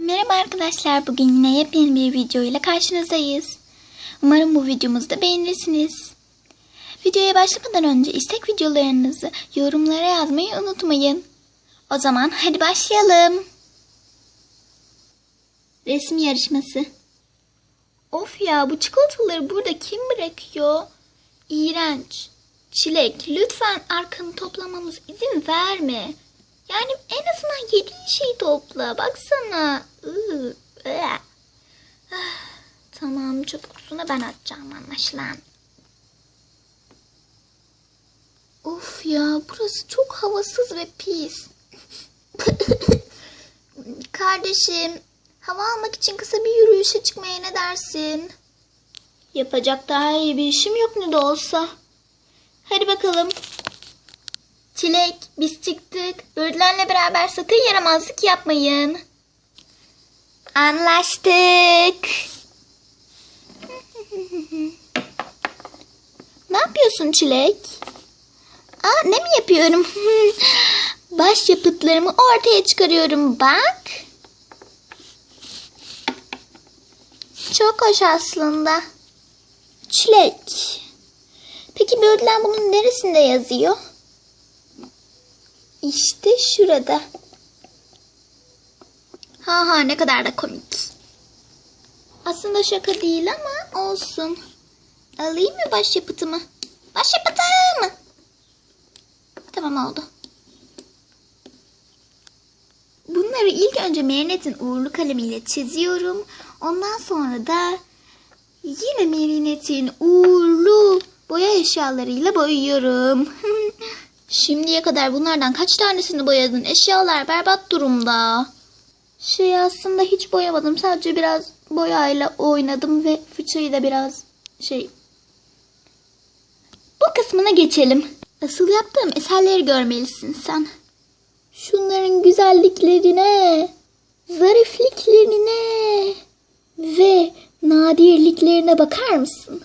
Merhaba arkadaşlar. Bugün yine yepyeni bir video ile karşınızdayız. Umarım bu videomuzu da beğenirsiniz. Videoya başlamadan önce istek videolarınızı yorumlara yazmayı unutmayın. O zaman hadi başlayalım. Resim yarışması. Of ya bu çikolataları burada kim bırakıyor? İğrenç. Çilek lütfen arkanı toplamamız izin verme. Yani en azından yediğin şeyi topla. Baksana. Ah, Tamam çöp kutusuna ben atacağım anlaşılan. Of ya burası çok havasız ve pis. Kardeşim hava almak için kısa bir yürüyüşe çıkmaya ne dersin? Yapacak daha iyi bir işim yok ne de olsa. Hadi bakalım. Çilek biz çıktık. Böğürtlenle beraber sakın yaramazlık yapmayın. Anlaştık. ne yapıyorsun Çilek? Aa, ne mi yapıyorum? Baş yapıtlarımı ortaya çıkarıyorum bak. Çok hoş aslında. Çilek. Peki böğürtlen bunun neresinde yazıyor? İşte şurada. Ha ha ne kadar da komik. Aslında şaka değil ama olsun. Alayım mı başyapıtımı? Başyapıtım! Tamam oldu. Bunları ilk önce Marinette'in uğurlu kalemiyle çiziyorum. Ondan sonra da yine Marinette'in uğurlu boya eşyalarıyla boyuyorum. Şimdiye kadar bunlardan kaç tanesini boyadın? Eşyalar berbat durumda. Şey aslında hiç boyamadım. Sadece biraz boyayla oynadım ve fıçıyı da biraz şey... Bu kısmına geçelim. Asıl yaptığım eserleri görmelisin sen. Şunların güzelliklerine, zarifliklerine ve nadirliklerine bakar mısın?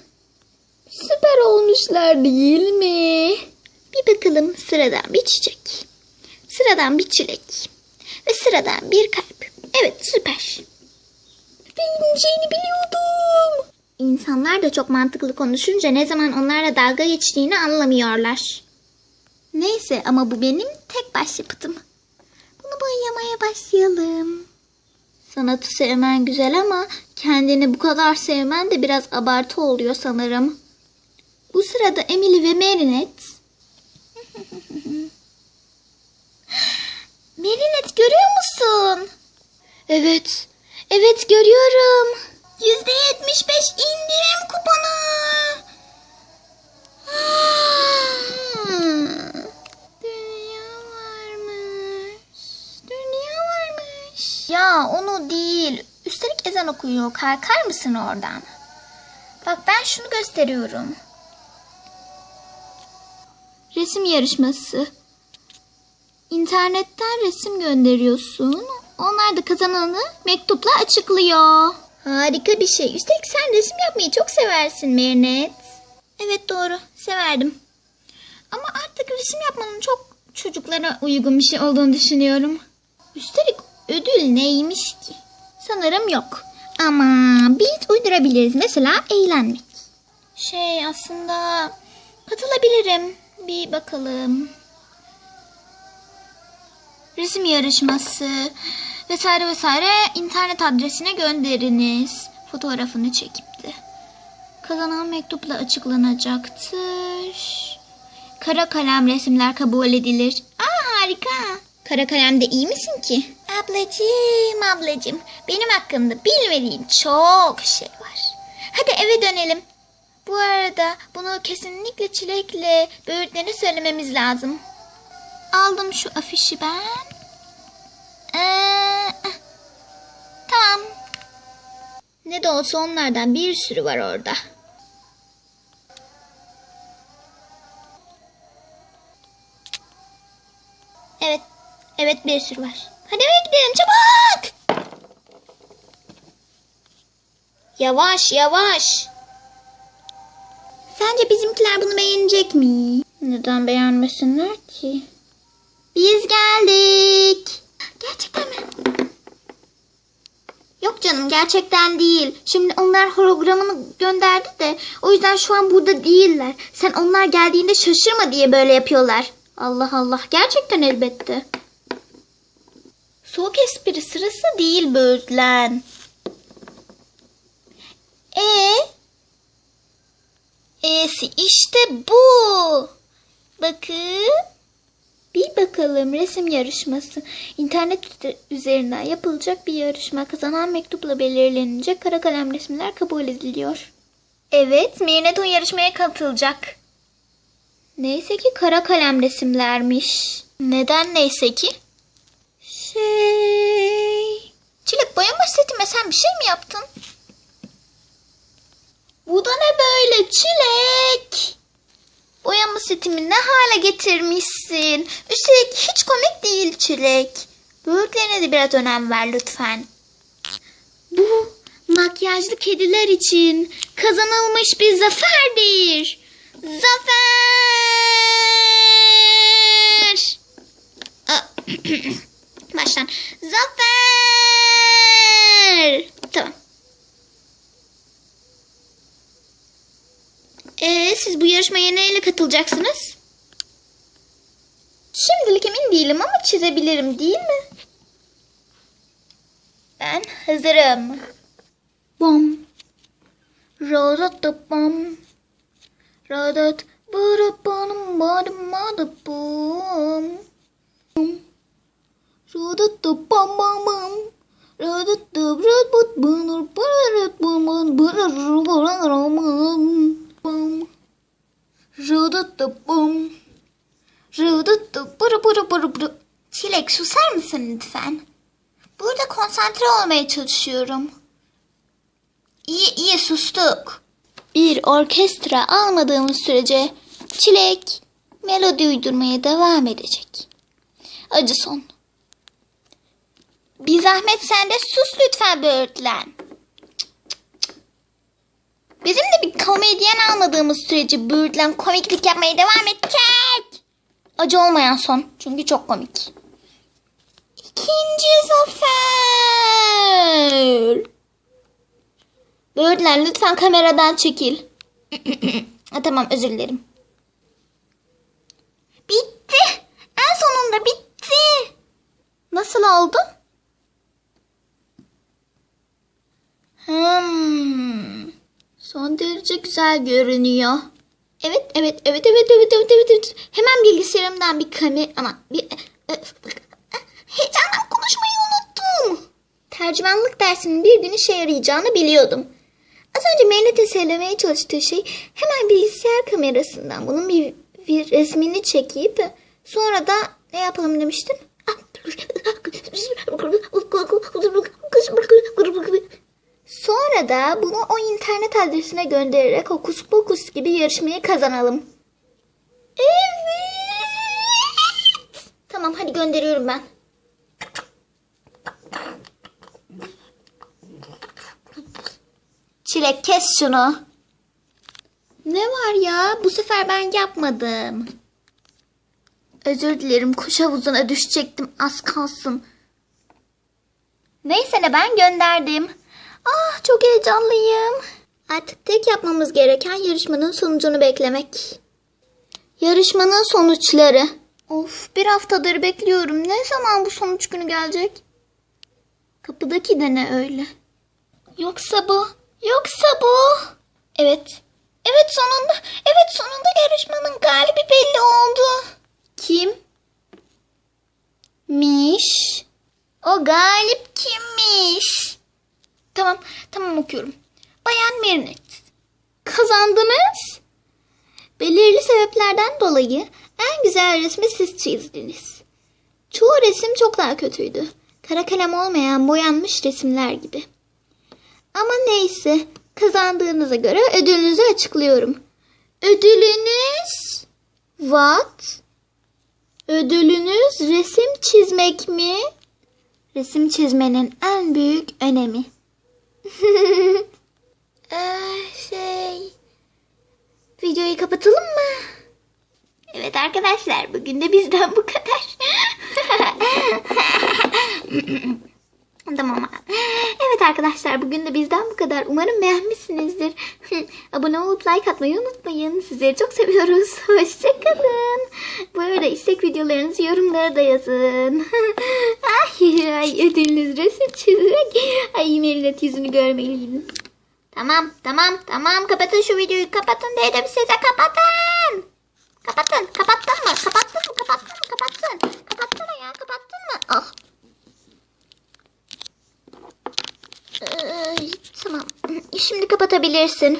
Süper olmuşlar değil mi? Bir bakalım sıradan bir çiçek. Sıradan bir çilek. Ve sıradan bir kalp. Evet süper. Beğeneceğini biliyordum. İnsanlar da çok mantıklı konuşunca ne zaman onlarla dalga geçtiğini anlamıyorlar. Neyse ama bu benim tek başyapıtım. Bunu boyamaya başlayalım. Sanatı sevmen güzel ama kendini bu kadar sevmen de biraz abartı oluyor sanırım. Bu sırada Emily ve Marinette Merinet görüyor musun? Evet. Evet görüyorum. Yüzde yetmiş beş indirim kuponu. Hmm. Dünya varmış. Dünya varmış. Ya onu değil. Üstelik ezan okuyor. Kalkar mısın oradan? Bak ben şunu gösteriyorum. Resim yarışması. İnternetten resim gönderiyorsun. Onlar da kazananı mektupla açıklıyor. Harika bir şey. Üstelik sen resim yapmayı çok seversin Merinet. Evet doğru. Severdim. Ama artık resim yapmanın çok çocuklara uygun bir şey olduğunu düşünüyorum. Üstelik ödül neymiş ki? Sanırım yok. Ama biz uydurabiliriz. Mesela eğlenmek. Şey aslında katılabilirim. Bir bakalım resim yarışması vesaire vesaire internet adresine gönderiniz. Fotoğrafını çekip de. Kazanan mektupla açıklanacaktır. Kara kalem resimler kabul edilir. Aa harika. Kara kalemde iyi misin ki? Ablacığım ablacığım benim hakkımda bilmediğin çok şey var. Hadi eve dönelim. Bu arada bunu kesinlikle çilekle böğürtlerine söylememiz lazım. Aldım şu afişi ben. Ee, tamam. Ne de olsa onlardan bir sürü var orada. Evet. Evet bir sürü var. Hadi eve gidelim çabuk. Yavaş yavaş. Sence bizimkiler bunu beğenecek mi? Neden beğenmesinler ki? Biz geldik. Gerçekten mi? Yok canım gerçekten değil. Şimdi onlar hologramını gönderdi de o yüzden şu an burada değiller. Sen onlar geldiğinde şaşırma diye böyle yapıyorlar. Allah Allah gerçekten elbette. Soğuk espri sırası değil böğürtlen. E E'si işte bu. Bakın. Bir bakalım resim yarışması. İnternet üzerinden yapılacak bir yarışma. Kazanan mektupla belirlenecek kara kalem resimler kabul ediliyor. Evet, Mirnet o yarışmaya katılacak. Neyse ki kara kalem resimlermiş. Neden neyse ki? Şey... Çilek boyama setime sen bir şey mi yaptın? Bu da ne böyle çilek? Boyama setimi ne hale getirmişsin? Üstelik hiç komik değil çilek. Böğürtlerine de biraz önem ver lütfen. Bu makyajlı kediler için kazanılmış bir zaferdir. Zafer! Baştan. Zafer! Tamam. Siz bu yarışmaya neyle katılacaksınız? Şimdilik emin değilim ama çizebilirim değil mi? Ben hazırım. Bom. Rodat da bom. Rodat bırı banım badım badı bom. Rodat da bom bom bom. Rodat da brat but bunur bırı bum bum bırı bırı bum bum. Rodat da bırı bırı bırı bırı. Çilek susar mısın lütfen? Burada konsantre olmaya çalışıyorum. İyi iyi sustuk. Bir orkestra almadığımız sürece Çilek melodi uydurmaya devam edecek. Acı son. Bir zahmet sen de sus lütfen böğürtlen. Bizim de bir komedyen almadığımız sürece böğürtlen komiklik yapmaya devam edecek. Acı olmayan son. Çünkü çok komik. İkinci zafer. Böğürtlen lütfen kameradan çekil. ha, tamam özür dilerim. Bitti. En sonunda bitti. Nasıl oldu? Hmm. Son derece güzel görünüyor. Evet, evet, evet, evet, evet, evet, evet, evet. Hemen bilgisayarımdan bir kamera, ama bir... e, Heyecandan konuşmayı unuttum. Tercümanlık dersinin bir gün işe yarayacağını biliyordum. Az önce Mehmet'e söylemeye çalıştığı şey hemen bilgisayar kamerasından bunun bir, bir resmini çekip sonra da ne yapalım demiştin? Sonra da bunu o internet adresine göndererek hokus pokus gibi yarışmayı kazanalım. Evet. Tamam hadi gönderiyorum ben. Çilek kes şunu. Ne var ya? Bu sefer ben yapmadım. Özür dilerim. Kuş havuzuna düşecektim. Az kalsın. Neyse ne ben gönderdim. Ah çok heyecanlıyım. Artık tek yapmamız gereken yarışmanın sonucunu beklemek. Yarışmanın sonuçları. Of bir haftadır bekliyorum. Ne zaman bu sonuç günü gelecek? Kapıdaki de ne öyle? Yoksa bu. Yoksa bu. Evet. Evet sonunda. Evet sonunda yarışmanın galibi belli oldu. Kim? Miş. O galip kimmiş? Tamam, tamam okuyorum. Bayan Merinet. Kazandınız. Belirli sebeplerden dolayı en güzel resmi siz çizdiniz. Çoğu resim çok daha kötüydü. Kara kalem olmayan boyanmış resimler gibi. Ama neyse, kazandığınıza göre ödülünüzü açıklıyorum. Ödülünüz? What? Ödülünüz resim çizmek mi? Resim çizmenin en büyük önemi. ee, şey... Videoyu kapatalım mı? Evet arkadaşlar bugün de bizden bu kadar. tamam. Evet arkadaşlar bugün de bizden bu kadar. Umarım beğenmişsinizdir. Abone olup like atmayı unutmayın. Sizleri çok seviyoruz. Hoşçakalın. Bu arada istek videolarınızı yorumlara da yazın. ay, ay ödülünüz resim çizmek. Ay Merinet yüzünü görmeliydim. Tamam tamam tamam kapatın şu videoyu kapatın dedim size kapatın. Kapatın kapattın mı kapattın mı kapattın mı kapattın. Kapattın ya kapattın mı? Ah. Ay, tamam şimdi kapatabilirsin.